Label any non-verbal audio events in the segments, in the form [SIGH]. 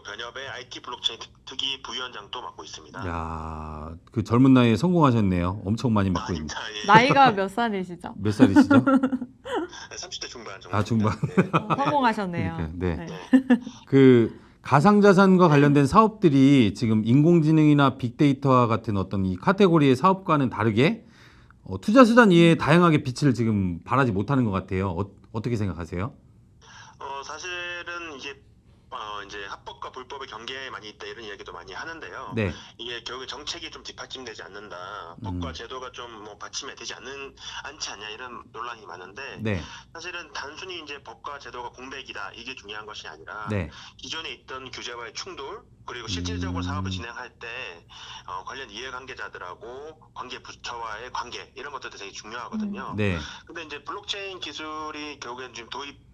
그리고 변협의 IT 블록체인 특- 특위 부위원장도 맡고 있습니다. 야, 그 젊은 나이에 성공하셨네요. 엄청 많이 맡고 있는. 예. 나이가 몇 살이시죠? 몇 살이시죠? 30대 중반 정도. 아, 중반. 네. 어, 성공하셨네요. 그러니까, 네. 네. 그 가상자산과 관련된 사업들이 지금 인공지능이나 빅데이터와 같은 어떤 이 카테고리의 사업과는 다르게 어, 투자 수단 이외에 다양하게 빛을 지금 발하지 못하는 것 같아요. 어, 어떻게 생각하세요? 어, 어, 이제 합법과 불법의 경계에 많이 있다 이런 이야기도 많이 하는데요. 네, 이게 결국에 정책이 좀 뒷받침되지 않는다, 법과 음. 제도가 좀 뭐 받침이 되지 않는 않지 않냐 이런 논란이 많은데 네, 사실은 단순히 이제 법과 제도가 공백이다 이게 중요한 것이 아니라 네, 기존에 있던 규제와의 충돌 그리고 실질적으로 음. 사업을 진행할 때 어, 관련 이해관계자들하고 관계 부처와의 관계 이런 것들도 되게 중요하거든요. 네, 근데 이제 블록체인 기술이 결국엔 지금 도입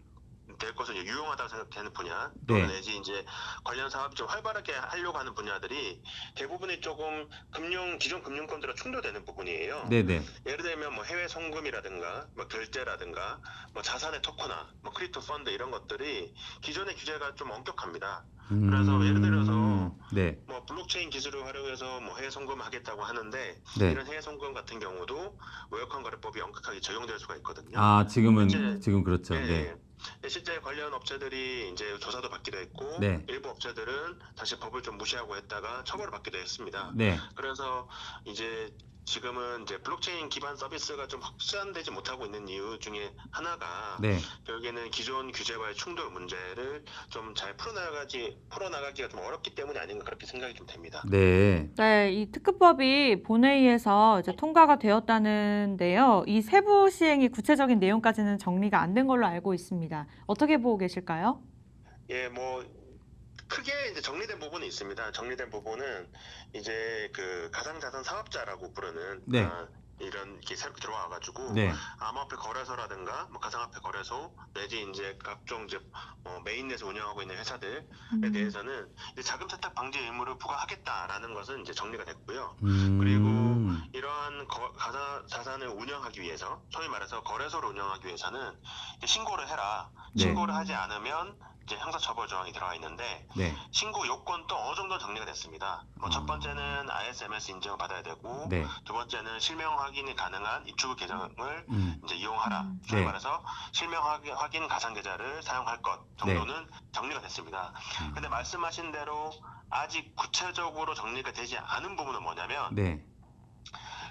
될 것은 유용하다고 생각되는 분야 또 네. 내지 이제 관련 사업이 좀 활발하게 하려고 하는 분야들이 대부분이 조금 금융 기존 금융권들과 충돌되는 부분이에요. 네, 네. 예를 들면 뭐 해외 송금이라든가 뭐 결제라든가 뭐 자산의 토커나 뭐 크립토 펀드 이런 것들이 기존의 규제가 좀 엄격합니다. 그래서 예를 들어서 음, 네, 뭐 블록체인 기술을 활용해서 뭐 해외 송금 하겠다고 하는데 네. 이런 해외 송금 같은 경우도 외역환 거래법이 엄격하게 적용될 수가 있거든요. 아 지금은 이제- 지금 그렇죠. 예, 네, 예. 실제 관련 업체들이 이제 조사도 받기도 했고 네. 일부 업체들은 다시 법을 좀 무시하고 했다가 처벌을 받기도 했습니다. 네, 그래서 이제 지금은 이제 블록체인 기반 서비스가 좀 확산되지 못하고 있는 이유 중에 하나가 네. 결국에는 기존 규제와의 충돌 문제를 좀 잘 풀어나가지 풀어나가기가 좀 어렵기 때문이 아닌가 그렇게 생각이 좀 됩니다. 네. 네, 이 특급법이 본회의에서 이제 통과가 되었다는데요. 이 세부 시행이 구체적인 내용까지는 정리가 안 된 걸로 알고 있습니다. 어떻게 보고 계실까요? 예, 뭐 크게 이제 정리된 부분이 있습니다. 정리된 부분은 이제 그 가상자산 사업자라고 부르는 네. 아, 이런 게 새롭게 들어와가지고 네. 암호화폐 거래소라든가 뭐 가상화폐 거래소 내지 이제 각종 이제 어, 메인넷을 운영하고 있는 회사들에 음. 대해서는 이제 자금 세탁 방지 의무를 부과하겠다라는 것은 이제 정리가 됐고요. 음, 그리고 이러한 거- 가상 자산을 운영하기 위해서 소위 말해서 거래소를 운영하기 위해서는 이제 신고를 해라. 네. 신고를 하지 않으면 이제 형사처벌 조항이 들어가 있는데 네, 신고 요건도 어느 정도 정리가 됐습니다. 뭐첫 음. 번째는 ISMS 인증을 받아야 되고 네. 두 번째는 실명 확인이 가능한 입출구 계정을 음, 이제 이용하라. 음. 소위 네. 말해서 실명 확인, 확인 가상 계좌를 사용할 것 정도는 정리가 됐습니다. 음. 근데 말씀하신 대로 아직 구체적으로 정리가 되지 않은 부분은 뭐냐면 네.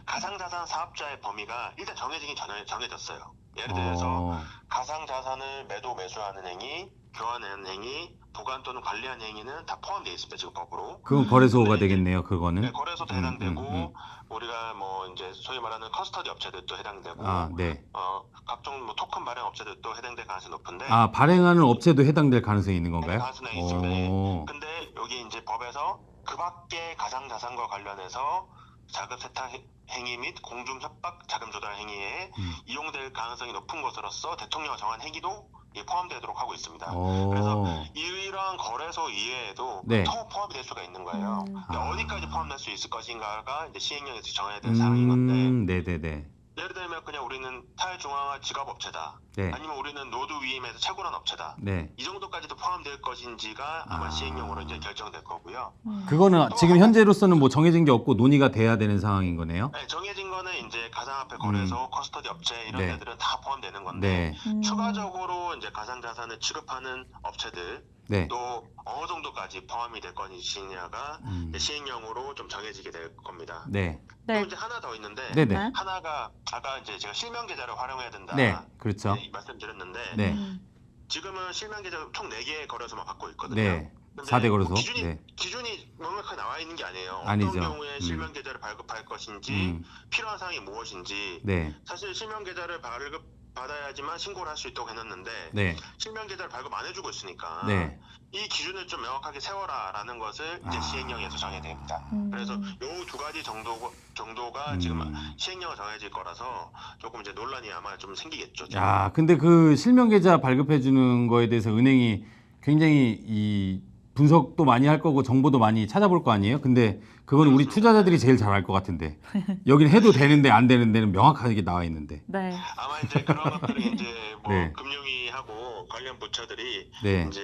가상자산 사업자의 범위가 일단 정해지긴 전- 정해졌어요. 예를 들어서 어, 가상자산을 매도 매수하는 행위, 교환하는 행위, 보관 또는 관리하는 행위는 다 포함되어 있습니다. 지금 법으로. 그건 거래소가 네. 되겠네요. 그거는. 네, 거래소도 음, 해당되고 음, 음. 우리가 뭐 이제 소위 말하는 커스터디 업체들도 해당되고 아, 네. 어, 각종 뭐 토큰 발행 업체들도 해당될 가능성이 높은데 아, 발행하는 업체도 해당될 가능성이 있는 건가요? 가능성이 있습니다. 예. 오, 근데 여기 이제 법에서 그 밖에 가상 자산과 관련해서 자금 세탁 해- 행위 및 공중 협박 자금 조달 행위에 음. 이용될 가능성이 높은 것으로서 대통령이 정한 행위도 예, 포함되도록 하고 있습니다. 오. 그래서 이러한 거래소 이외에도 네. 더 포함이 될 수가 있는 거예요. 음. 근데 아. 어디까지 포함될 수 있을 것인가가 이제 시행령에서 정해야 될 사항인 건데 음, 네네네. 예를 들면 그냥 우리는 탈중앙화 지갑업체다. 네. 아니면 우리는 노드 위임에서 채굴한 업체다. 네. 이 정도까지도 포함될 것인지가 아마 아. 시행령으로 이제 결정될 거고요. 음. 그거는 지금 현재로서는 뭐 정해진 게 없고 논의가 돼야 되는 상황인 거네요. 네, 정해진 거는 이제 가상화폐 거래소, 커스터디 업체 이런 네. 데들은 다 포함되는 건데 네. 음. 추가적으로 이제 가상자산을 취급하는 업체들 네. 또 어느 정도까지 포함이 될 것이냐가 음, 이제 시행령으로 좀 정해지게 될 겁니다. 네. 네. 또 이제 하나 더 있는데 네네. 네. 하나가 아까 이제 제가 실명 계좌를 활용해야 된다 네. 그렇죠. 네, 말씀드렸는데 네. 음. 지금은 실명 계좌 총 4개의 거래소만 받고 있거든요. 네. 근데 4대 거래소. 뭐 기준이 네. 기준이 명확하게 나와 있는 게 아니에요. 아니죠. 어떤 경우에 음. 실명 계좌를 발급할 것인지 음, 필요한 사항이 무엇인지 네. 사실 실명 계좌를 발급 받아야지만 신고를 할 수 있다고 했었는데 네. 실명 계좌를 발급 안 해주고 있으니까 네. 이 기준을 좀 명확하게 세워라라는 것을 이제 아. 시행령에서 정해야 됩니다. 음. 그래서 요 두 가지 정도 정도가 음. 지금 시행령을 정해질 거라서 조금 이제 논란이 아마 좀 생기겠죠. 지금. 야, 근데 그 실명 계좌 발급해 주는 거에 대해서 은행이 굉장히 이 분석도 많이 할 거고 정보도 많이 찾아볼 거 아니에요? 근데 그건 우리 투자자들이 제일 잘 알 것 같은데 [LAUGHS] 여기는 해도 되는데 안 되는 데는 명확하게 나와 있는데. 네. 아마 이제 그런 것들이 [LAUGHS] 이제 뭐 네. 금융위하고 관련 부처들이 네. 이제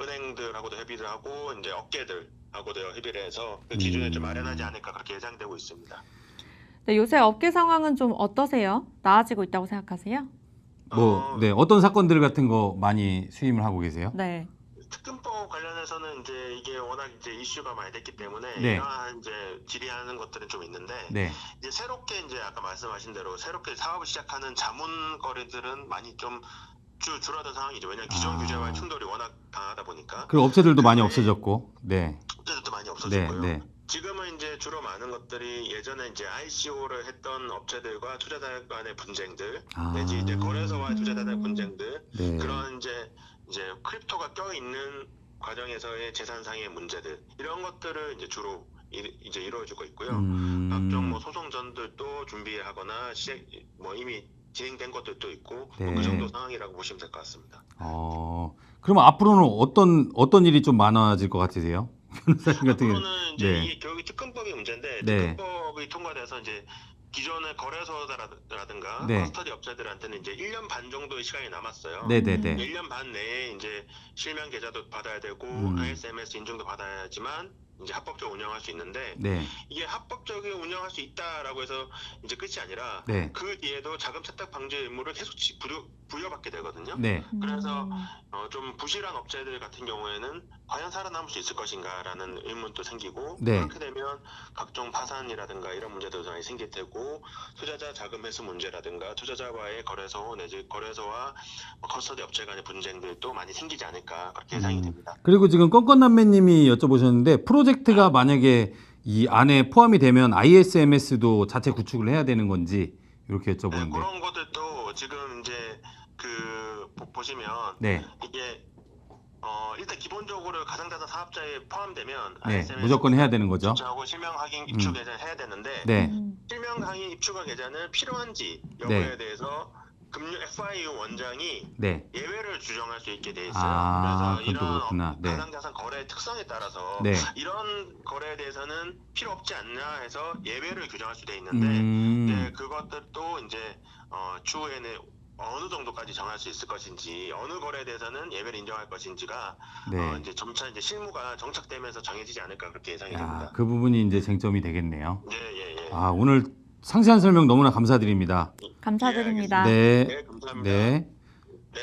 은행들하고도 협의를 하고 이제 업계들하고도 협의를 해서 그 기준을 좀 음. 마련하지 않을까 그렇게 예상되고 있습니다. 네, 요새 업계 상황은 좀 어떠세요? 나아지고 있다고 생각하세요? 뭐 어, 네, 어떤 사건들 같은 거 많이 수임을 하고 계세요? 네. 특근법 관련해서는 이제 이게 워낙 이제 이슈가 많이 됐기 때문에 네. 이러한 이제 질의하는 것들은 좀 있는데 네. 이제 새롭게 이제 아까 말씀하신 대로 새롭게 사업을 시작하는 자문 거래들은 많이 좀 줄, 줄어든 상황이죠. 왜냐하면 기존 아. 규제와 충돌이 워낙 강하다 보니까 그리고 업체들도 많이 없어졌고. 네. 업체들도 많이 네, 없어졌고요. 네. 지금은 이제 주로 많은 것들이 예전에 이제 ICO를 했던 업체들과 투자자 간의 분쟁들 아. 내지 이제 거래소와 투자자 간의 음. 분쟁들 네. 그런 이제 이제 크립토가 껴 있는 과정에서의 재산상의 문제들 이런 것들을 이제 주로 이, 이제 이루어지고 있고요. 음. 각종 뭐 소송전들도 준비하거나 시작 뭐 이미 진행된 것들도 있고 뭐그 네. 정도 상황이라고 보시면 될 것 같습니다. 어. 그러면 앞으로는 어떤 어떤 일이 좀 많아질 것 같으세요? 변호사님 같은 경우. 앞으로는 이제 네. 이게 교육이 특근법이 문제인데 네. 특근법이 통과돼서 이제 기존의 거래소라든가 네. 커스터디 업체들한테는 이제 1년 반 정도의 시간이 남았어요. 네, 네, 네. 1년 반 내에 이제 실명 계좌도 받아야 되고 음. ISMS 인증도 받아야지만 이제 합법적으로 운영할 수 있는데 네. 이게 합법적으로 운영할 수 있다라고 해서 이제 끝이 아니라 네. 그 뒤에도 자금 세탁 방지 의무를 계속 지- 부여, 부여받게 되거든요. 네. 그래서 음. 어, 좀 부실한 업체들 같은 경우에는 과연 살아남을 수 있을 것인가라는 의문도 생기고 네. 그렇게 되면 각종 파산이라든가 이런 문제도 많이 생길 테고 투자자 자금 회수 문제라든가 투자자와의 거래소 내지 거래소와 뭐 커스터디 업체 간의 분쟁들도 많이 생기지 않을까 그렇게 예상이 음. 됩니다. 그리고 지금 껌껌남매님이 여쭤보셨는데 프로젝트가 만약에 이 안에 포함이 되면 ISMS도 자체 구축을 해야 되는 건지 이렇게 네, 여쭤보는데. 그런 것들도 지금 이제 그 보- 보시면 네. 이게 어, 일단 기본적으로 가상자산 사업자에 포함되면 네. 무조건 해야 되는 거죠. 하고 실명 확인 입출 계좌를 해야 되는데 네. 음. 실명 확인 입출과 계좌는 필요한지 여부에 네. 대해서 금융 FIU 원장이 네. 예외를 주정할 수 있게 돼 있어요. 아, 그래서 그건 또 이런 그렇구나. 네. 가상자산 거래의 특성에 따라서 네. 이런 거래에 대해서는 필요 없지 않나 해서 예외를 규정할 수 돼 있는데 음. 이제 그것들도 이제 어, 추후에는 어느 정도까지 정할 수 있을 것인지 어느 거래에 대해서는 예외를 인정할 것인지가 네. 어, 이제 점차 이제 실무가 정착되면서 정해지지 않을까 그렇게 예상이 야, 됩니다. 그 부분이 이제 쟁점이 되겠네요. 예, 예, 예. 아, 오늘 상세한 설명 너무나 감사드립니다. 감사드립니다. 네. 네, 감사합니다. 네. 네.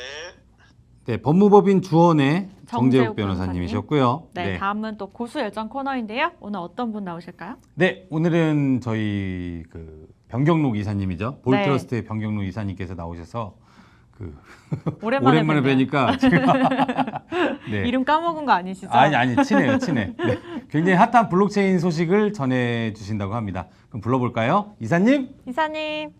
네, 법무법인 주원의 정재욱 정재욱 변호사님이셨고요. 네, 다음은 또 고수 열정 코너인데요. 오늘 어떤 분 나오실까요? 네, 오늘은 저희 그 변경록 이사님이죠. 네. 볼트러스트의 변경록 이사님께서 나오셔서 그 [LAUGHS] 오랜만에, 오랜만에. 뵈니까 [LAUGHS] 제가 네. 이름 까먹은 거 아니시죠? 아니 아니 친해요 친해. [LAUGHS] 네. 굉장히 핫한 블록체인 소식을 전해 주신다고 합니다. 그럼 불러볼까요, 이사님? 이사님.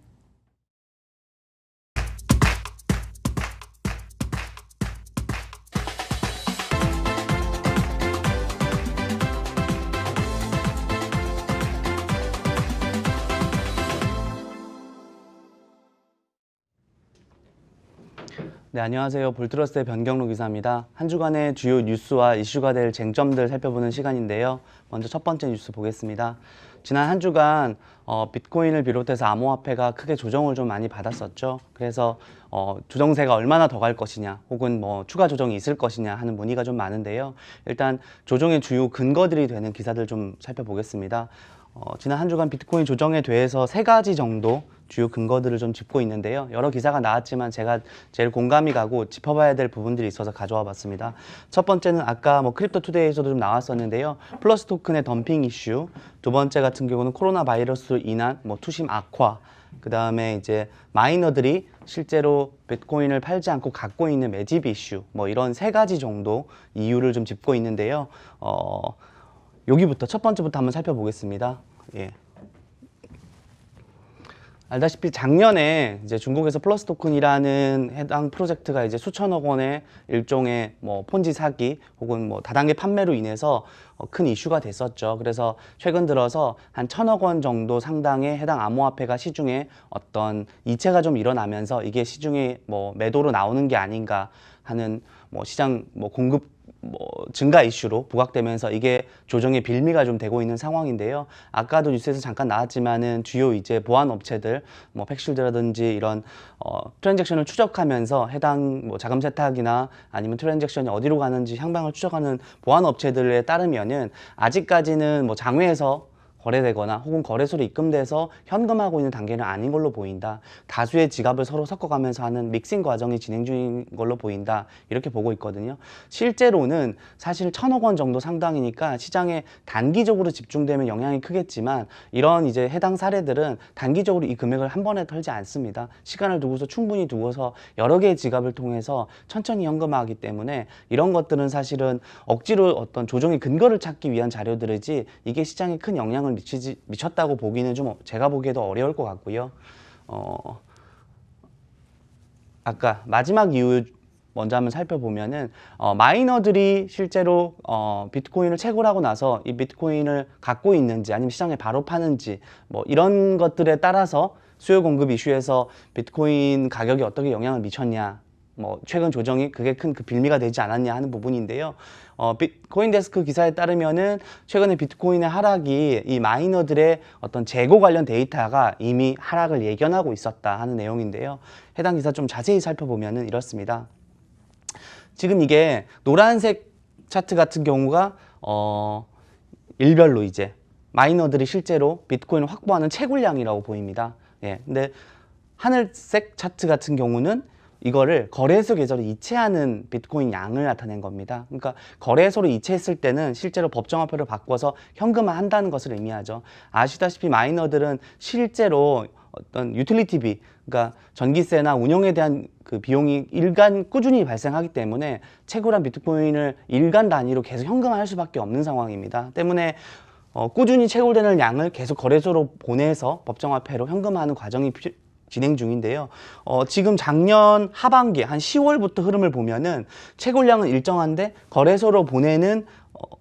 네, 안녕하세요. 볼트러스의 변경록 기사입니다. 한 주간의 주요 뉴스와 이슈가 될 쟁점들 살펴보는 시간인데요. 먼저 첫 번째 뉴스 보겠습니다. 지난 한 주간 어, 비트코인을 비롯해서 암호화폐가 크게 조정을 좀 많이 받았었죠. 그래서 어, 조정세가 얼마나 더 갈 것이냐, 혹은 뭐 추가 조정이 있을 것이냐 하는 문의가 좀 많은데요. 일단 조정의 주요 근거들이 되는 기사들 좀 살펴보겠습니다. 어, 지난 한 주간 비트코인 조정에 대해서 세 가지 정도 주요 근거들을 좀 짚고 있는데요. 여러 기사가 나왔지만 제가 제일 공감이 가고 짚어봐야 될 부분들이 있어서 가져와 봤습니다. 첫 번째는 아까 뭐 크립토 투데이에서도 좀 나왔었는데요. 플러스 토큰의 덤핑 이슈. 두 번째 같은 경우는 코로나 바이러스로 인한 뭐 투심 악화. 그 다음에 이제 마이너들이 실제로 비트코인을 팔지 않고 갖고 있는 매집 이슈. 뭐 이런 세 가지 정도 이유를 좀 짚고 있는데요. 어, 여기부터 첫 번째부터 한번 살펴보겠습니다. 예. 알다시피 작년에 이제 중국에서 플러스 토큰이라는 해당 프로젝트가 이제 수천억 원의 일종의 뭐 폰지 사기 혹은 뭐 다단계 판매로 인해서 어, 큰 이슈가 됐었죠. 그래서 최근 들어서 한 천억 원 정도 상당의 해당 암호화폐가 시중에 어떤 이체가 좀 일어나면서 이게 시중에 뭐 매도로 나오는 게 아닌가 하는 뭐 시장 뭐 공급 뭐 증가 이슈로 부각되면서 이게 조정의 빌미가 좀 되고 있는 상황인데요. 아까도 뉴스에서 잠깐 나왔지만은 주요 이제 보안 업체들 뭐 팩실드라든지 이런 어 트랜잭션을 추적하면서 해당 뭐 자금 세탁이나 아니면 트랜잭션이 어디로 가는지 향방을 추적하는 보안 업체들에 따르면은 아직까지는 뭐 장외에서 거래되거나 혹은 거래소로 입금돼서 현금하고 있는 단계는 아닌 걸로 보인다. 다수의 지갑을 서로 섞어가면서 하는 믹싱 과정이 진행 중인 걸로 보인다. 이렇게 보고 있거든요. 실제로는 사실 천억 원 정도 상당이니까 시장에 단기적으로 집중되면 영향이 크겠지만 이런 이제 해당 사례들은 단기적으로 이 금액을 한 번에 털지 않습니다. 시간을 두고서 충분히 두고서 여러 개의 지갑을 통해서 천천히 현금화하기 때문에 이런 것들은 사실은 억지로 어떤 조정의 근거를 찾기 위한 자료들이지 이게 시장에 큰 영향을 미치지 미쳤다고 보기는 좀 제가 보기에도 어려울 것 같고요. 어, 아까 마지막 이유 먼저 한번 살펴보면은 어, 마이너들이 실제로 어, 비트코인을 채굴하고 나서 이 비트코인을 갖고 있는지 아니면 시장에 바로 파는지 뭐 이런 것들에 따라서 수요 공급 이슈에서 비트코인 가격이 어떻게 영향을 미쳤냐 뭐 최근 조정이 그게 큰 그 빌미가 되지 않았냐 하는 부분인데요. 어, 코인데스크 기사에 따르면은 최근에 비트코인의 하락이 이 마이너들의 어떤 재고 관련 데이터가 이미 하락을 예견하고 있었다 하는 내용인데요. 해당 기사 좀 자세히 살펴보면은 이렇습니다. 지금 이게 노란색 차트 같은 경우가 어 일별로 이제 마이너들이 실제로 비트코인을 확보하는 채굴량이라고 보입니다. 예. 근데 하늘색 차트 같은 경우는 이거를 거래소 계좌로 이체하는 비트코인 양을 나타낸 겁니다. 그러니까 거래소로 이체했을 때는 실제로 법정화폐를 바꿔서 현금화 한다는 것을 의미하죠. 아시다시피 마이너들은 실제로 어떤 유틸리티비, 그러니까 전기세나 운영에 대한 그 비용이 일간 꾸준히 발생하기 때문에 채굴한 비트코인을 일간 단위로 계속 현금화할 수밖에 없는 상황입니다. 때문에 어, 꾸준히 채굴되는 양을 계속 거래소로 보내서 법정화폐로 현금화하는 과정이 피- 진행 중인데요. 어, 지금 작년 하반기 한 10월부터 흐름을 보면은 채굴량은 일정한데 거래소로 보내는 어,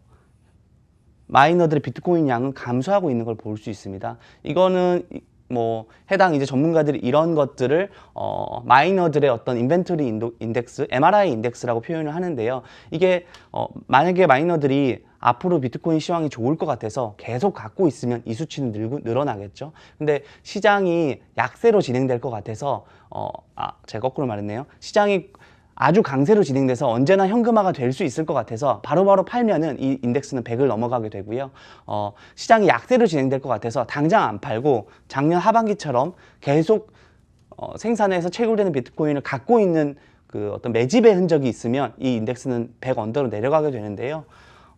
마이너들의 비트코인 양은 감소하고 있는 걸 볼 수 있습니다. 이거는 이- 뭐 해당 이제 전문가들이 이런 것들을 어 마이너들의 어떤 인벤토리 인도, 인덱스, MRI 인덱스라고 표현을 하는데요. 이게 어 만약에 마이너들이 앞으로 비트코인 시황이 좋을 것 같아서 계속 갖고 있으면 이 수치는 늘고, 늘어나겠죠. 근데 시장이 약세로 진행될 것 같아서 어, 아, 제가 거꾸로 말했네요. 시장이 아주 강세로 진행돼서 언제나 현금화가 될 수 있을 것 같아서 바로 바로 팔면은 이 인덱스는 100을 넘어가게 되고요. 어, 시장이 약세로 진행될 것 같아서 당장 안 팔고 작년 하반기처럼 계속 어, 생산해서 채굴되는 비트코인을 갖고 있는 그 어떤 매집의 흔적이 있으면 이 인덱스는 100 언더로 내려가게 되는데요.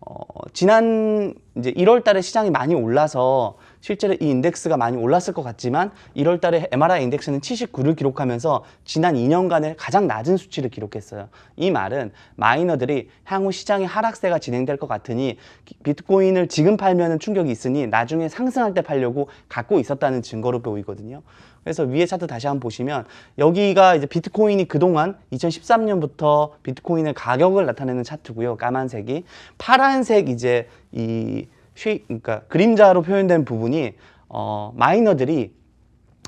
어, 지난 이제 1월 달에 시장이 많이 올라서 실제로 이 인덱스가 많이 올랐을 것 같지만 1월 달에 MRI 인덱스는 79를 기록하면서 지난 2년간의 가장 낮은 수치를 기록했어요. 이 말은 마이너들이 향후 시장의 하락세가 진행될 것 같으니 비트코인을 지금 팔면은 충격이 있으니 나중에 상승할 때 팔려고 갖고 있었다는 증거로 보이거든요. 그래서 위에 차트 다시 한번 보시면 여기가 이제 비트코인이 그동안 2013년부터 비트코인의 가격을 나타내는 차트고요. 까만색이 파란색 이제 이 쉐이 그러니까 그림자로 표현된 부분이 어 마이너들이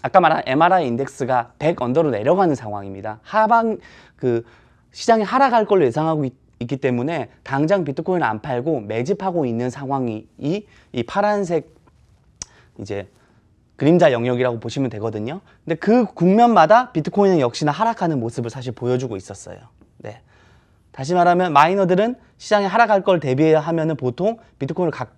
아까 말한 MRI 인덱스가 100 언더로 내려가는 상황입니다. 하방 그 시장이 하락할 걸로 예상하고 있, 기 때문에 당장 비트코인을 안 팔고 매집하고 있는 상황이 이, 이 파란색 이제 그림자 영역이라고 보시면 되거든요. 근데 그 국면마다 비트코인은 역시나 하락하는 모습을 사실 보여주고 있었어요. 네. 다시 말하면 마이너들은 시장에 하락할 걸 대비하면은 보통 비트코인을 각,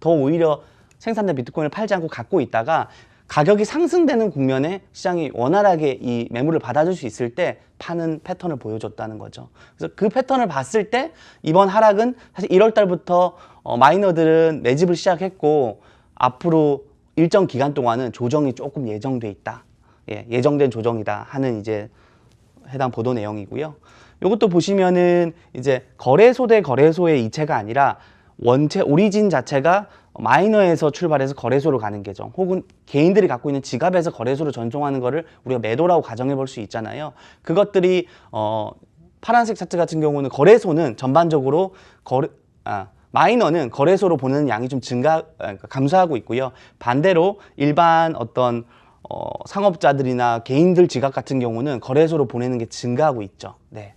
더 오히려 생산된 비트코인을 팔지 않고 갖고 있다가 가격이 상승되는 국면에 시장이 원활하게 이 매물을 받아줄 수 있을 때 파는 패턴을 보여줬다는 거죠. 그래서 그 패턴을 봤을 때 이번 하락은 사실 1월 달부터 어, 마이너들은 매집을 시작했고 앞으로 일정 기간 동안은 조정이 조금 예정돼 있다. 예, 예정된 조정이다 하는 이제 해당 보도 내용이고요. 이것도 보시면은 이제 거래소 대 거래소의 이체가 아니라 원체 오리진 자체가 마이너에서 출발해서 거래소로 가는 계정 혹은 개인들이 갖고 있는 지갑에서 거래소로 전송하는 거를 우리가 매도라고 가정해 볼 수 있잖아요. 그것들이 어 파란색 차트 같은 경우는 거래소는 전반적으로 거래 아 마이너는 거래소로 보내는 양이 좀 증가 아, 그러니까 감소하고 있고요. 반대로 일반 어떤 어, 상업자들이나 개인들 지갑 같은 경우는 거래소로 보내는 게 증가하고 있죠. 네.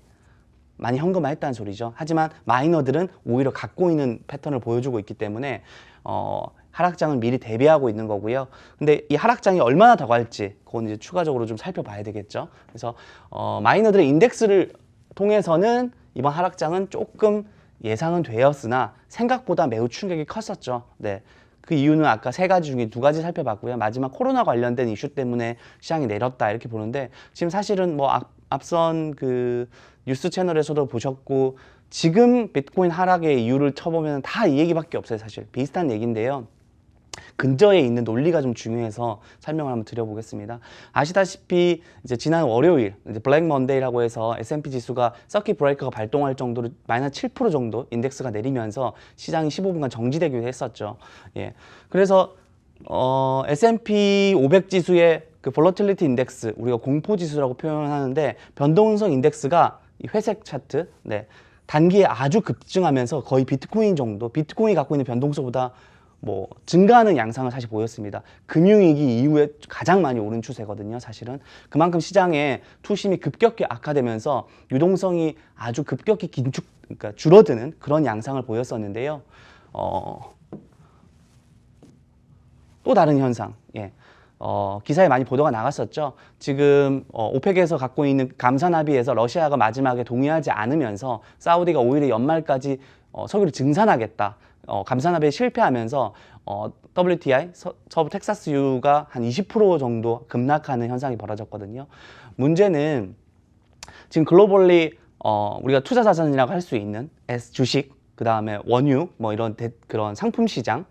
많이 현금화했다는 소리죠. 하지만 마이너들은 오히려 갖고 있는 패턴을 보여주고 있기 때문에 어, 하락장을 미리 대비하고 있는 거고요. 근데 이 하락장이 얼마나 더 갈지 그건 이제 추가적으로 좀 살펴봐야 되겠죠. 그래서 어, 마이너들의 인덱스를 통해서는 이번 하락장은 조금 예상은 되었으나 생각보다 매우 충격이 컸었죠. 네. 그 이유는 아까 세 가지 중에 두 가지 살펴봤고요. 마지막 코로나 관련된 이슈 때문에 시장이 내렸다 이렇게 보는데 지금 사실은 뭐 앞, 앞선 그 뉴스 채널에서도 보셨고 지금 비트코인 하락의 이유를 쳐보면 다 이 얘기밖에 없어요. 사실 비슷한 얘기인데요. 근저에 있는 논리가 좀 중요해서 설명을 한번 드려보겠습니다. 아시다시피 이제 지난 월요일 이제 블랙 먼데이라고 해서 S&P 지수가 서킷 브레이커가 발동할 정도로 마이너스 7% 정도 인덱스가 내리면서 시장이 15분간 정지되기도 했었죠. 예. 그래서 어, S&P 500 지수의 그 볼러틸리티 인덱스 우리가 공포 지수라고 표현하는데 변동성 인덱스가 이 회색 차트 네. 단기에 아주 급증하면서 거의 비트코인 정도 비트코인이 갖고 있는 변동성보다 뭐 증가하는 양상을 사실 보였습니다. 금융위기 이후에 가장 많이 오른 추세거든요. 사실은 그만큼 시장의 투심이 급격히 악화되면서 유동성이 아주 급격히 긴축, 그러니까 줄어드는 그런 양상을 보였었는데요. 어, 또 다른 현상, 예. 어, 기사에 많이 보도가 나갔었죠. 지금 어, 오펙에서 갖고 있는 감산 합의에서 러시아가 마지막에 동의하지 않으면서 사우디가 오히려 연말까지 어, 석유를 증산하겠다. 어, 감산 합의에 실패하면서 어, WTI 서, 서부 텍사스유가 한 20% 정도 급락하는 현상이 벌어졌거든요. 문제는 지금 글로벌리 어, 우리가 투자 자산이라고 할 수 있는 S 주식, 그 다음에 원유, 뭐 이런 대, 그런 상품 시장,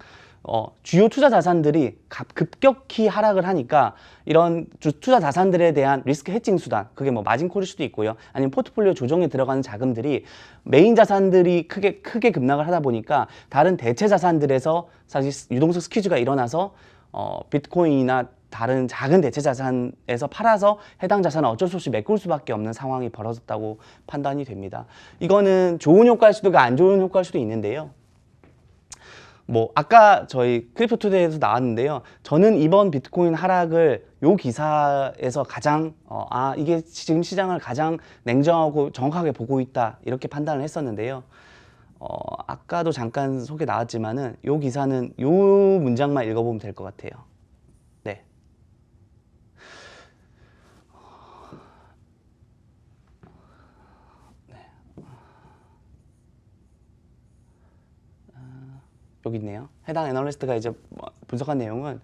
어, 주요 투자 자산들이 급- 급격히 하락을 하니까 이런 주- 투자 자산들에 대한 리스크 해칭 수단, 그게 뭐 마진콜일 수도 있고요. 아니면 포트폴리오 조정에 들어가는 자금들이 메인 자산들이 크게 크게 급락을 하다 보니까 다른 대체 자산들에서 사실 유동성 스퀴즈가 일어나서 어, 비트코인이나 다른 작은 대체 자산에서 팔아서 해당 자산을 어쩔 수 없이 메꿀 수밖에 없는 상황이 벌어졌다고 판단이 됩니다. 이거는 좋은 효과일 수도 있고 안 좋은 효과일 수도 있는데요. 뭐 아까 저희 크리프토 투데이에서 나왔는데요. 저는 이번 비트코인 하락을 요 기사에서 가장 어, 아 이게 지금 시장을 가장 냉정하고 정확하게 보고 있다 이렇게 판단을 했었는데요. 어, 아까도 잠깐 소개 나왔지만은 요 기사는 요 문장만 읽어보면 될 것 같아요. 네. 여기 있네요. 해당 애널리스트가 이제 뭐 분석한 내용은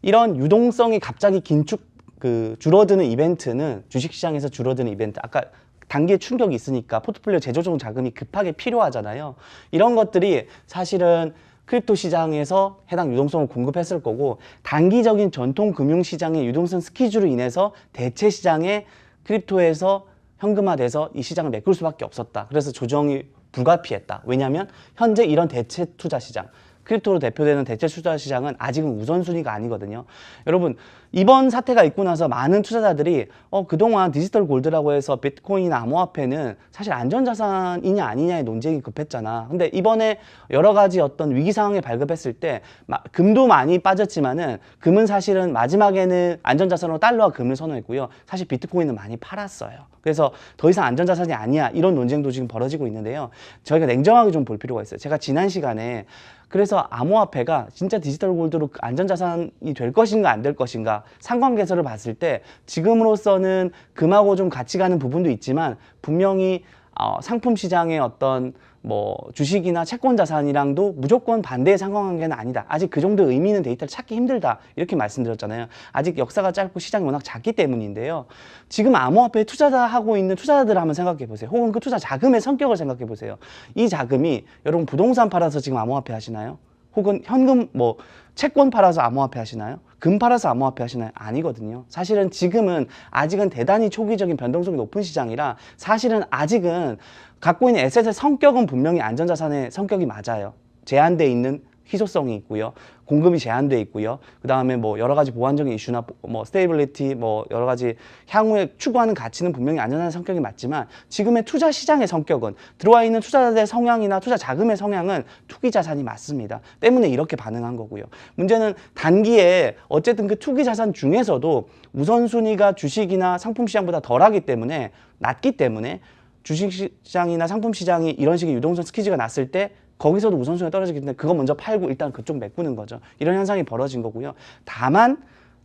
이런 유동성이 갑자기 긴축 그 줄어드는 이벤트는 주식시장에서 줄어드는 이벤트 아까 단기에 충격이 있으니까 포트폴리오 재조정 자금이 급하게 필요하잖아요. 이런 것들이 사실은 크립토 시장에서 해당 유동성을 공급했을 거고 단기적인 전통 금융 시장의 유동성 스키즈로 인해서 대체 시장에 크립토에서 현금화돼서 이 시장을 메꿀 수밖에 없었다. 그래서 조정이 불가피했다. 왜냐하면 현재 이런 대체 투자 시장, 크립토로 대표되는 대체 투자 시장은 아직은 우선순위가 아니거든요. 여러분 이번 사태가 있고 나서 많은 투자자들이 어, 그동안 디지털 골드라고 해서 비트코인 암호화폐는 사실 안전자산이냐 아니냐의 논쟁이 급했잖아. 근데 이번에 여러 가지 어떤 위기 상황에 발급했을 때 마- 금도 많이 빠졌지만은 금은 사실은 마지막에는 안전자산으로 달러와 금을 선호했고요. 사실 비트코인은 많이 팔았어요. 그래서 더 이상 안전자산이 아니야 이런 논쟁도 지금 벌어지고 있는데요. 저희가 냉정하게 좀 볼 필요가 있어요. 제가 지난 시간에 그래서 암호화폐가 진짜 디지털 골드로 안전자산이 될 것인가 안 될 것인가 상관계서를 봤을 때 지금으로서는 금하고 좀 같이 가는 부분도 있지만 분명히 어, 상품 시장의 어떤 뭐 주식이나 채권 자산이랑도 무조건 반대의 상관관계는 아니다. 아직 그 정도 의미 있는 데이터를 찾기 힘들다. 이렇게 말씀드렸잖아요. 아직 역사가 짧고 시장이 워낙 작기 때문인데요. 지금 암호화폐에 투자하고 있는 투자자들을 한번 생각해 보세요. 혹은 그 투자 자금의 성격을 생각해 보세요. 이 자금이 여러분 부동산 팔아서 지금 암호화폐 하시나요? 혹은 현금 뭐 채권 팔아서 암호화폐 하시나요? 금 팔아서 암호화폐 하시나요? 아니거든요. 사실은 지금은 아직은 대단히 초기적인 변동성이 높은 시장이라 사실은 아직은 갖고 있는 에셋의 성격은 분명히 안전자산의 성격이 맞아요. 제한돼 있는 희소성이 있고요. 공급이 제한돼 있고요. 그 다음에 뭐 여러 가지 보안적인 이슈나 뭐 스테이블리티 뭐 여러 가지 향후에 추구하는 가치는 분명히 안전한 성격이 맞지만 지금의 투자 시장의 성격은 들어와 있는 투자자들의 성향이나 투자 자금의 성향은 투기 자산이 맞습니다. 때문에 이렇게 반응한 거고요. 문제는 단기에 어쨌든 그 투기 자산 중에서도 우선순위가 주식이나 상품 시장보다 덜하기 때문에 낮기 때문에 주식시장이나 상품 시장이 이런 식의 유동성 스퀴즈가 났을 때 거기서도 우선순위가 떨어지기 때문에 그거 먼저 팔고 일단 그쪽 메꾸는 거죠. 이런 현상이 벌어진 거고요. 다만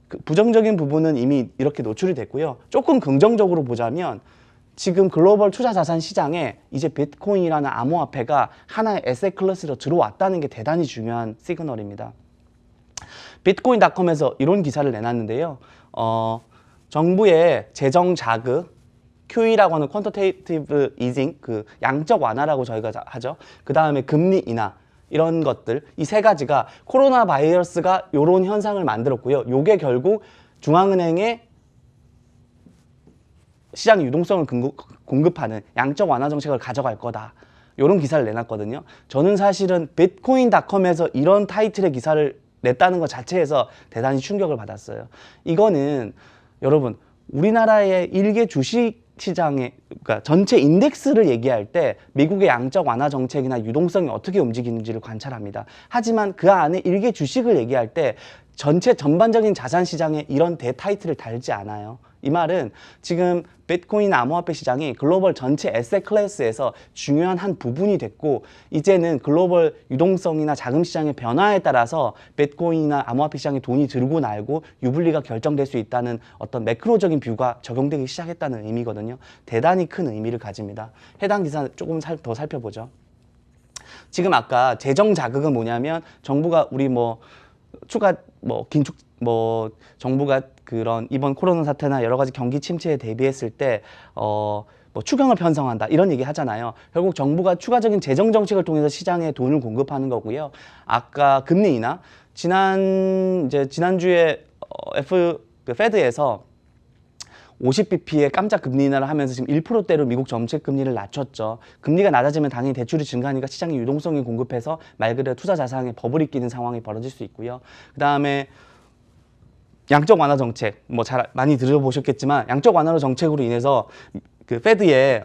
그 부정적인 부분은 이미 이렇게 노출이 됐고요. 조금 긍정적으로 보자면 지금 글로벌 투자 자산 시장에 이제 비트코인이라는 암호화폐가 하나의 에셋 클래스로 들어왔다는 게 대단히 중요한 시그널입니다. 비트코인닷컴에서 이런 기사를 내놨는데요. 어, 정부의 재정 자극 QE라고 하는 퀀터테이티브 이징 그 양적 완화라고 저희가 자- 하죠. 그 다음에 금리 인하 이런 것들 이 세 가지가 코로나 바이러스가 이런 현상을 만들었고요. 요게 결국 중앙은행의 시장 유동성을 공급- 공급 하는 양적 완화 정책을 가져갈 거다. 이런 기사를 내놨거든요. 저는 사실은 비트코인닷컴에서 이런 타이틀의 기사를 냈다는 것 자체에서 대단히 충격을 받았어요. 이거는 여러분 우리나라의 일개 주식 시장의 그러니까 전체 인덱스를 얘기할 때 미국의 양적 완화 정책이나 유동성이 어떻게 움직이는지를 관찰합니다. 하지만 그 안에 일개 주식을 얘기할 때 전체 전반적인 자산 시장에 이런 대 타이틀을 달지 않아요. 이 말은 지금 비트코인 암호화폐 시장이 글로벌 전체 에셋 클래스에서 중요한 한 부분이 됐고 이제는 글로벌 유동성이나 자금 시장의 변화에 따라서 비트코인이나 암호화폐 시장에 돈이 들고 날고 유불리가 결정될 수 있다는 어떤 매크로적인 뷰가 적용되기 시작했다는 의미거든요. 대단히 큰 의미를 가집니다. 해당 기사 조금 살- 더 살펴보죠. 지금 아까 재정 자극은 뭐냐면 정부가 우리 뭐 추가 뭐 긴축 뭐 정부가 그런 이번 코로나 사태나 여러 가지 경기 침체에 대비했을 때어 뭐 추경을 편성한다 이런 얘기 하잖아요. 결국 정부가 추가적인 재정 정책을 통해서 시장에 돈을 공급하는 거고요. 아까 금리 인하 지난 이제 지난주에 어, F 그 페드에서 50bp의 깜짝 금리 인하를 하면서 지금 1%대로 미국 정책 금리를 낮췄죠. 금리가 낮아지면 당연히 대출이 증가하니까 시장의 유동성이 공급해서 말 그대로 투자 자산에 버블이 끼는 상황이 벌어질 수 있고요. 그다음에 양적 완화 정책 뭐 잘 많이 들어보셨겠지만 양적 완화 정책으로 인해서 그 페드의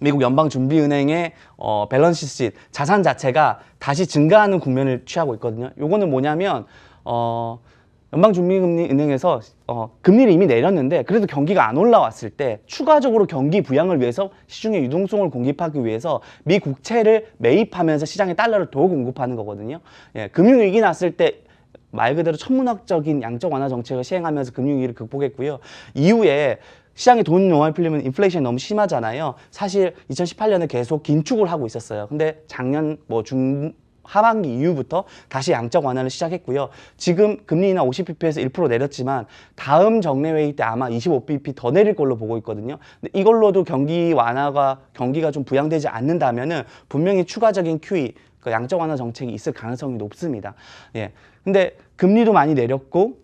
미국 연방준비은행의 어, 밸런스 시트 자산 자체가 다시 증가하는 국면을 취하고 있거든요. 요거는 뭐냐면 어, 연방준비금리은행에서 어, 금리를 이미 내렸는데 그래도 경기가 안 올라왔을 때 추가적으로 경기 부양을 위해서 시중에 유동성을 공급하기 위해서 미 국채를 매입하면서 시장에 달러를 더 공급하는 거거든요. 예, 금융위기 났을 때 말 그대로 천문학적인 양적 완화 정책을 시행하면서 금융위기를 극복했고요. 이후에 시장에 돈 용할 풀리면 인플레이션이 너무 심하잖아요. 사실 2018년에 계속 긴축을 하고 있었어요. 근데 작년 뭐 중 하반기 이후부터 다시 양적 완화를 시작했고요. 지금 금리 인하 50bp에서 1% 내렸지만 다음 정례 회의 때 아마 25bp 더 내릴 걸로 보고 있거든요. 근데 이걸로도 경기 완화가 경기가 좀 부양되지 않는다면은 분명히 추가적인 QE 그 양적 완화 정책이 있을 가능성이 높습니다. 예. 근데 금리도 많이 내렸고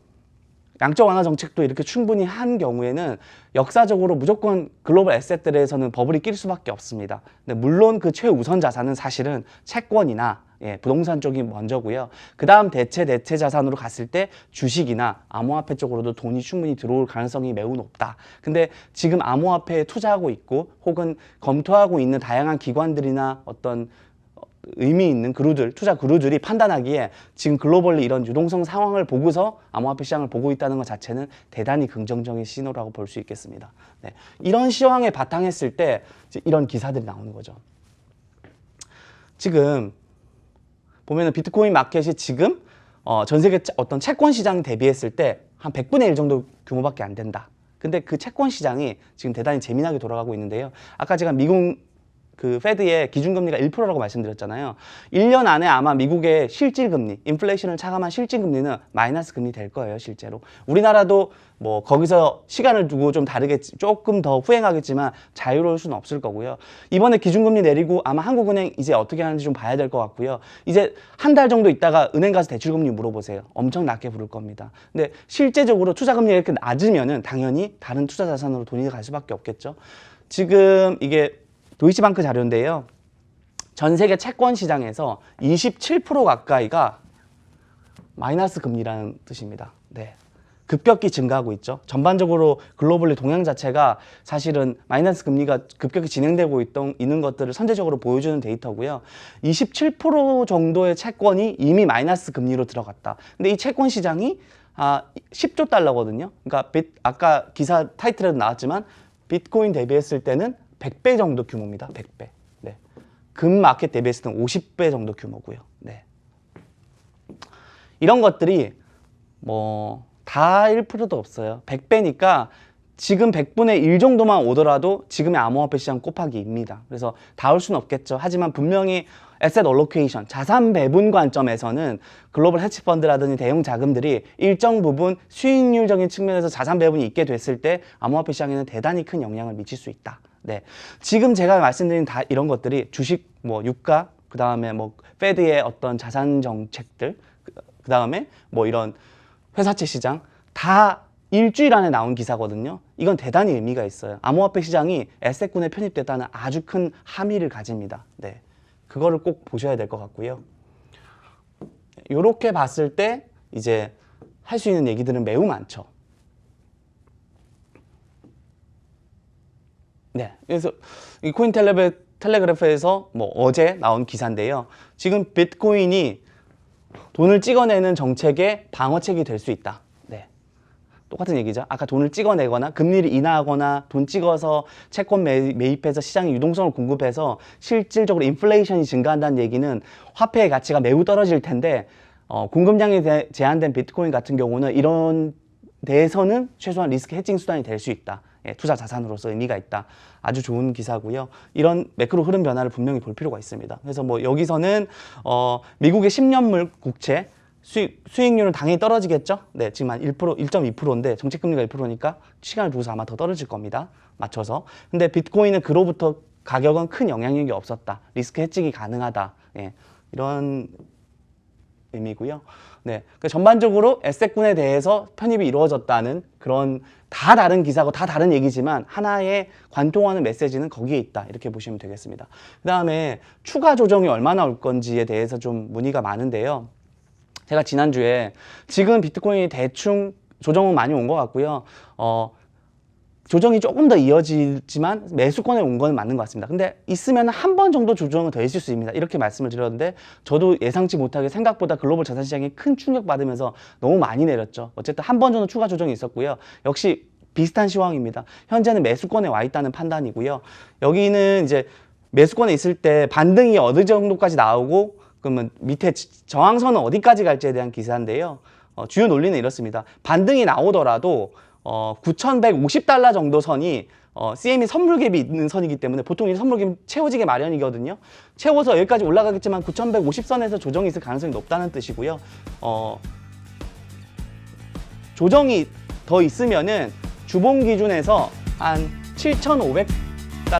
양적 완화 정책도 이렇게 충분히 한 경우에는 역사적으로 무조건 글로벌 에셋들에서는 버블이 낄 수밖에 없습니다. 근데 물론 그 최우선 자산은 사실은 채권이나 예, 부동산 쪽이 먼저고요. 그 다음 대체 대체 자산으로 갔을 때 주식이나 암호화폐 쪽으로도 돈이 충분히 들어올 가능성이 매우 높다. 근데 지금 암호화폐에 투자하고 있고 혹은 검토하고 있는 다양한 기관들이나 어떤 의미 있는 그루들, 투자 그루들이 판단하기에 지금 글로벌리 이런 유동성 상황을 보고서 암호화폐 시장을 보고 있다는 것 자체는 대단히 긍정적인 신호라고 볼 수 있겠습니다. 네. 이런 시황에 바탕했을 때 이런 기사들이 나오는 거죠. 지금 보면은 비트코인 마켓이 지금 어, 전 세계 차- 어떤 채권 시장 대비했을 때 한 100분의 1 정도 규모밖에 안 된다. 근데 그 채권 시장이 지금 대단히 재미나게 돌아가고 있는데요. 아까 제가 미국 그 페드의 기준금리가 1%라고 말씀드렸잖아요. 1년 안에 아마 미국의 실질금리, 인플레이션을 차감한 실질금리는 마이너스 금리 될 거예요, 실제로. 우리나라도 뭐 거기서 시간을 두고 좀 다르겠지, 조금 더 후행하겠지만 자유로울 수는 없을 거고요. 이번에 기준금리 내리고 아마 한국은행 이제 어떻게 하는지 좀 봐야 될 것 같고요. 이제 한 달 정도 있다가 은행 가서 대출금리 물어보세요. 엄청 낮게 부를 겁니다. 근데 실제적으로 투자금리가 이렇게 낮으면은 당연히 다른 투자 자산으로 돈이 갈 수밖에 없겠죠. 지금 이게 도이치방크 자료인데요. 전 세계 채권 시장에서 27% 가까이가 마이너스 금리라는 뜻입니다. 네. 급격히 증가하고 있죠. 전반적으로 글로벌리 동향 자체가 사실은 마이너스 금리가 급격히 진행되고 있던, 있는 것들을 선제적으로 보여주는 데이터고요. 27% 정도의 채권이 이미 마이너스 금리로 들어갔다. 근데 이 채권 시장이 아, 10조 달러거든요. 그러니까 빗- 아까 기사 타이틀에도 나왔지만 비트코인 대비했을 때는 100배 정도 규모입니다. 100배. 네. 금 마켓 대비했을 때는 50배 정도 규모고요. 네. 이런 것들이 뭐 다 1%도 없어요. 100배니까 지금 100분의 1 정도만 오더라도 지금의 암호화폐 시장 곱하기 2입니다. 그래서 다 올 수는 없겠죠. 하지만 분명히 에셋 얼로케이션, 자산 배분 관점에서는 글로벌 헤지 펀드라든지 대형 자금들이 일정 부분 수익률적인 측면에서 자산 배분이 있게 됐을 때 암호화폐 시장에는 대단히 큰 영향을 미칠 수 있다. 네. 지금 제가 말씀드린 다 이런 것들이 주식 뭐 유가 그 다음에 뭐 페드의 어떤 자산 정책들 그 다음에 뭐 이런 회사채 시장 다 일주일 안에 나온 기사거든요. 이건 대단히 의미가 있어요. 암호화폐 시장이 에셋군에 편입됐다는 아주 큰 함의를 가집니다. 네. 그거를 꼭 보셔야 될 것 같고요. 이렇게 봤을 때 이제 할 수 있는 얘기들은 매우 많죠. 네. 그래서 이 코인 텔레베, 텔레그래프에서 뭐 어제 나온 기사인데요. 지금 비트코인이 돈을 찍어내는 정책의 방어책이 될 수 있다. 네. 똑같은 얘기죠. 아까 돈을 찍어내거나 금리를 인하하거나 돈 찍어서 채권 매, 매입해서 시장에 유동성을 공급해서 실질적으로 인플레이션이 증가한다는 얘기는 화폐의 가치가 매우 떨어질 텐데 어, 공급량이 대- 제한된 비트코인 같은 경우는 이런 데에서는 최소한 리스크 해칭 수단이 될 수 있다. 예, 투자 자산으로서 의미가 있다. 아주 좋은 기사고요. 이런 매크로 흐름 변화를 분명히 볼 필요가 있습니다. 그래서 뭐 여기서는 어, 미국의 10년물 국채 수익, 수익률은 당연히 떨어지겠죠. 네, 지금 한 1%, 1.2%인데 정책금리가 1%니까 시간을 두고서 아마 더 떨어질 겁니다. 맞춰서. 근데 비트코인은 그로부터 가격은 큰 영향력이 없었다. 리스크 해칭이 가능하다. 예, 이런 의미고요. 네, 그 전반적으로 에셋군에 대해서 편입이 이루어졌다는 그런 다 다른 기사고 다 다른 얘기지만 하나의 관통하는 메시지는 거기에 있다 이렇게 보시면 되겠습니다. 그 다음에 추가 조정이 얼마나 올 건지에 대해서 좀 문의가 많은데요. 제가 지난주에 지금 비트코인이 대충 조정은 많이 온 것 같고요. 어, 조정이 조금 더 이어지지만 매수권에 온 건 맞는 것 같습니다. 근데 있으면 한 번 정도 조정은 더 있을 수 있습니다. 이렇게 말씀을 드렸는데 저도 예상치 못하게 생각보다 글로벌 자산 시장이 큰 충격 받으면서 너무 많이 내렸죠. 어쨌든 한 번 정도 추가 조정이 있었고요. 역시 비슷한 시황입니다. 현재는 매수권에 와 있다는 판단이고요. 여기는 이제 매수권에 있을 때 반등이 어느 정도까지 나오고 그러면 밑에 지- 저항선은 어디까지 갈지에 대한 기사인데요. 어, 주요 논리는 이렇습니다. 반등이 나오더라도 어, 9,150달러 정도 선이 어, CME 선물갭이 있는 선이기 때문에 보통 이 선물갭 채워지게 마련이거든요. 채워서 여기까지 올라가겠지만 9,150선에서 조정이 있을 가능성이 높다는 뜻이고요. 어, 조정이 더 있으면은 주봉 기준에서 한 7,500